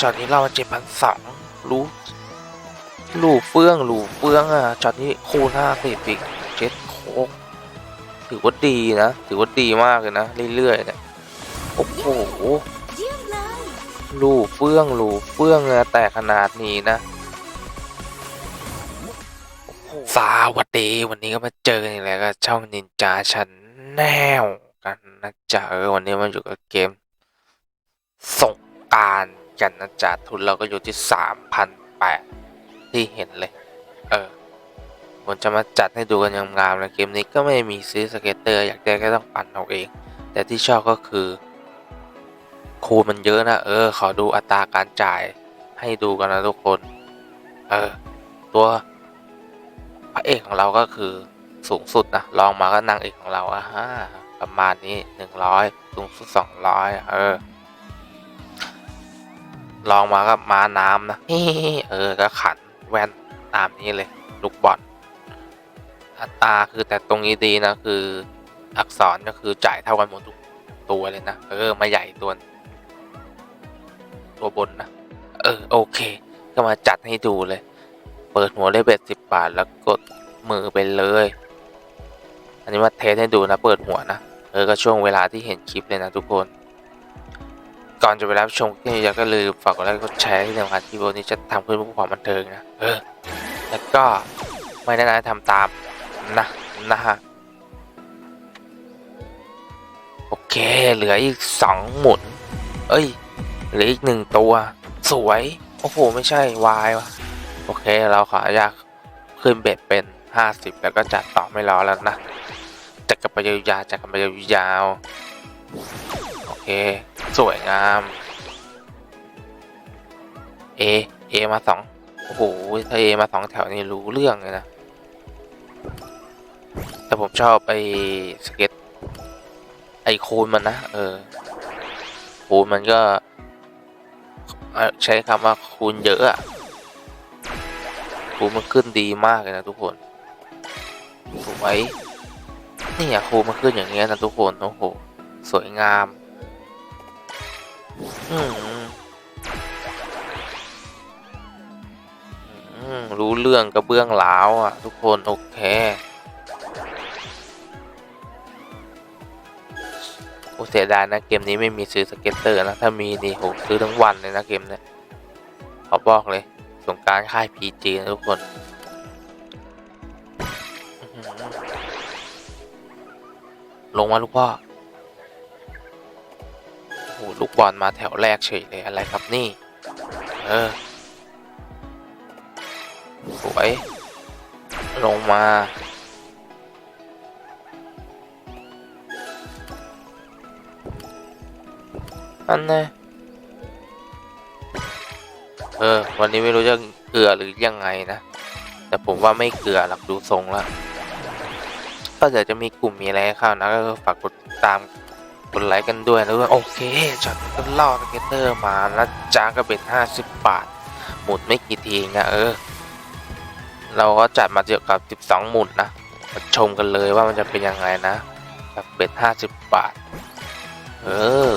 ช็อตนี้เราเจ็ดพันสองรู้ลูเฟื่องลูเฟื่องอะช็อตนี้คูณห้าสิบอีกเจ็ดโคกถือว่าดีนะ ถือว่าดีมากเลยนะ เรื่อยๆเนี่ยโอ้โหลูเฟื่องลูเฟื่องอะแต่ขนาดนี้นะสวัสดีวันนี้ก็มาเจอกันอีกแล้วกับช่องนินจาชันแนวกันนะจ๊ะเออวันนี้มาอยู่กับเกมสงการ กันนะจ๊ะทุนเราก็อยู่ที่สามพันแปดที่เห็นเลย เออผมจะมาจัดให้ดูกันงามๆนะเกมนี้ก็ไม่มีซื้อสเก็ตเตอร์อยากได้ก็ต้องปั่นเอาเอง แต่ที่ชอบก็คือคูณมันเยอะนะเออ ขอดูอัตราการจ่ายให้ดูกันนะทุกคน เออ ตัวพระเอกของเราก็คือสูงสุดนะลองมาก็นางเอกของเราอะฮะประมาณนี้หนึ่งร้อยสูงสุดสองร้อยเออ ลองมาก็มาน้ำนะเออก็ขันแว่นตามนี้เลยลูกบอลอัตราคือแต่ตรงนี้ดีนะคืออักษรก็คือจ่ายเท่ากันหมดทุกตัวเลยนะเออมาใหญ่ตัวตัวบนนะเออโอเค ก็มาจัดให้ดูเลย เปิดหัวได้เบ็ดสิบบาทแล้วกดมือไปเลย อันนี้มาเทสให้ดูนะเปิดหัวนะเออก็ช่วงเวลาที่เห็นคลิปเลยนะทุกคน ก่อนจะไปรับชมคลิปนี้ก็ลืมฝากกดไลค์กดแชร์ที่สำคัญที่โบนี้จะทำเพื่อผู้ความบันเทิงนะเออแล้วก็ไม่ได้นะทำตามนะนะฮะโอเคเหลืออีกสองหมุน เอ้ยเหลืออีกหนึ่งตัว สวยโอ้โหไม่ใช่วายวะโอเคเราขออนุญาตขึ้นเบ็ดเป็นห้าสิบแล้วก็จัดต่อไม่รอแล้วนะจัดกันไปยาวๆจัดกันไปยาวๆโอเค สวยงาม เอ เอ มาสองโอ้โหถ้าเอ มาสองแถวนี่รู้เรื่องเลยนะ แต่ผมชอบไอ้สเก็ต ไอโคนมันนะ เออโคนมันก็ ใช้คำว่าคูณเยอะอะคูณมันขึ้นดีมากเลยนะทุกคนสวยนี่อะคูณมันขึ้นอย่างเงี้ยนะทุกคน โอ้โห สวยงาม รู้เรื่องกระเบื้องลาวอะ ทุกคน โอเค โอเสียดายนะ เกมนี้ไม่มีซื้อสเก็ตเตอร์นะ ถ้ามีนี่โหซื้อทั้งวันเลยนะ เกมเนี้ยขอบอกเลย สงการค่ายพีจีนะทุกคนลงมาลูกพ่อ โอ้โหลูกบอลมาแถวแรกเฉยเลยอะไรครับนี่ เออ สวย ลงมา อันแน่เออ วันนี้ไม่รู้จะเกลือหรือยังไงนะ แต่ผมว่าไม่เกลือหรอกดูทรงแล้วก็เดี๋ยวจะมีกลุ่มมีอะไรให้เข้านะ ก็ฝากกดติดตาม กดไลค์กันด้วยนะด้วโอเคช็อตก็ล่อสเก็ตเตอร์มาแล้วจ้าก็เป็นห้าสิบบาท หมุนไม่กี่ทีนะเออ เราก็จัดมาเกี่ยวกับสิบสองหมุนนะมาชมกันเลยว่ามันจะเป็นยังไงนะกับเบ็ดห้าสิบบาท เออ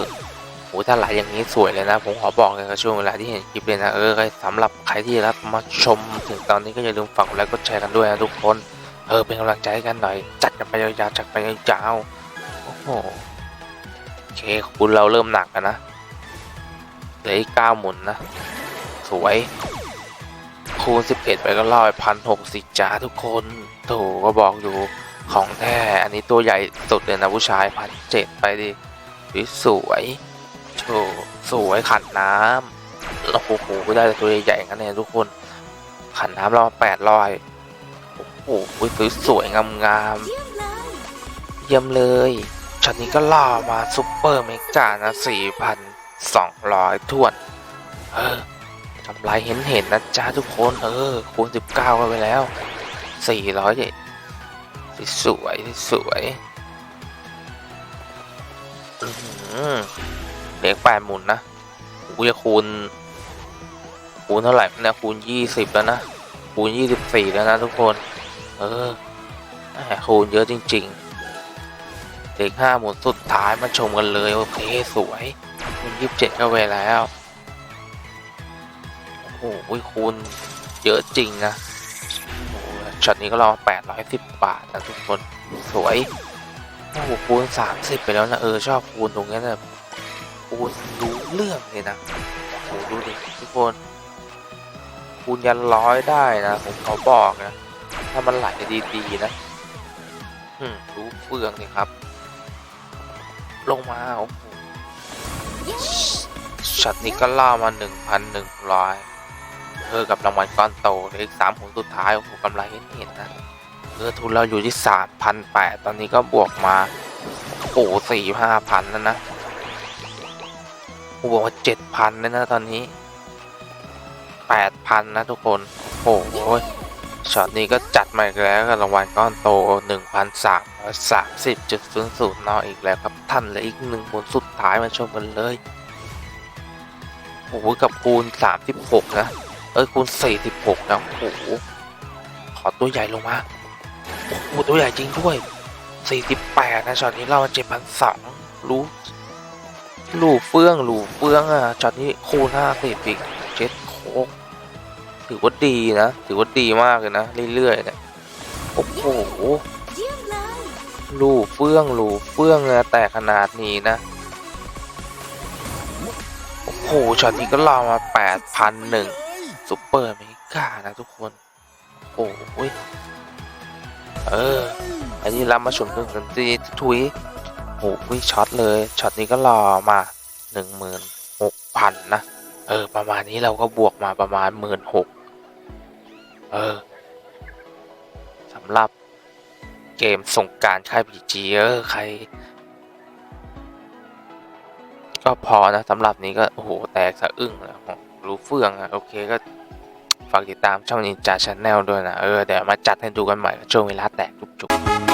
โอ้ถ้าไหลอย่างนี้สวยเลยนะ ผมขอบอกเลยครับช่วงเวลาที่เห็นคลิปเลยนะเออสำหรับใครที่รับมาชมถึงตอนนี้ก็อย่าลืมฝากกดไลค์กดแชร์กันด้วยนะทุกคนเออเป็นกำลังใจกันหน่อย จัดกันไปยาวๆจัดไปยาวๆโอ้โห เคคุณเราเริ่มหนักแล้วนะเหลืออีกเก้าหมุนนะ สวย คูณสิบเอ็ดไปก็ล่อไปพันหกสิจ้าทุกคนโถก็บอกอยู่ของแท้ อันนี้ตัวใหญ่สุดเลยนะผู้ชายพันเจ็ดไปดิสวยโอ้สวยขันน้ำโอ้โหก็ได้ตัวใหญ่ๆงั้นเนี่ยทุกคน ขันน้ำเราแปดร้อยโอ้โหสวยงามงามเยี่ยมเลยๆเยี่ยมเลย ช็อตนี้ก็ล่อมาซุปเปอร์เมกานะสี่พันสองร้อยทวน เออกำไรเห็นเห็นๆนะจ๊ะทุกคน เออ คูณสิบเก้ากันไปแล้วสี่ร้อยสวยสวยๆอื้อหือเลขแปดหมุนนะกูจะคูณ คูณเท่าไหร่เนี่ยคูณยี่สิบแล้วนะ คูณยี่สิบสี่แล้วนะทุกคน เออคูณเยอะจริง ๆ เลขห้าหมุนสุดท้ายมาชมกันเลย โอเค สวยคูณยี่สิบเจ็ดเข้าไปแล้ว โอ้โหคูณเยอะจริงนะโอ้ช็อตนี้ก็รอ810บาทนะทุกคนสวยโอ้โหคูณ30ไปแล้วนะเออชอบคูณตรงนี้นะคูณรู้เรื่องเลยนะโอ้โหดูดิทุกคนคูณยันร้อยได้นะผมเขอบอกนะถ้ามันไหลดีๆนะรู้เฟืองเลยครับ ลงมาโอ้โหช็อตนี้ก็ล่ามา 1,100เออกับรางวัลก้อนโตเหลืออีกสามผลสุดท้ายโอ้โหกำไรเห็นๆนะเออทุนเราอยู่ที่สามพันแปดตอนนี้ก็บวกมาโอ้สี่ห้าพันแล้วนะบวกมาเจ็ดพันแล้วนะตอนนี้แปดพันนะทุกคน โอ้โหช็อตนี้ก็จัดมาอีกแล้วกับรางวัลก้อนโตหนึ่งพันสาม ร้อยสามสิบจุดศูนย์ศูนย์นออีกแล้วครับท่านเลืออีกหนึ่งผลสุดท้ายมาชมกันเลยโอ้โหกับคูณ 36 นะ เอ้ยคูณ 46 นะโอ้โหขอตัวใหญ่ลงมาโอ้โหตัวใหญ่จริงด้วย 48 นะช็อตนี้เรา7,200รู้หลูเฟื่องหลูเฟื่องอะช็อตนี้คูณ50อีกเจ็ดโคกถือว่าดีนะ ถือว่าดีมากเลยนะ เรื่อยๆเนี่ยโอ้โห ลูเฟื่องหลูเฟื่องอะแต่ขนาดนี้นะ โอ้โหช็อตนี้ก็ล่ามาแปดพันหนึ่งซุปเปอร์เมกานะทุกคน โอ้ยเออ อันนี้เรามาชมกันกันทีทุยโอ้ยช็อตเลยช็อตนี้ก็รอมาหนึ่งหมื่นหกพันนะเออ ประมาณนี้เราก็บวกมาประมาณหมื่นหกเออสำหรับ เกมส่งการค่ายพีจีเออใคร ก็พอนะสำหรับนี้ก็ โอ้โห แตกสะอึ้งแล้วรู้เฟื่องอะโอเคก็ ฝากติดตามช่องนินจาชาแนลด้วยนะ เออ เดี๋ยวมาจัดให้ดูกันใหม่ช่วงเวลาแตกจุกๆ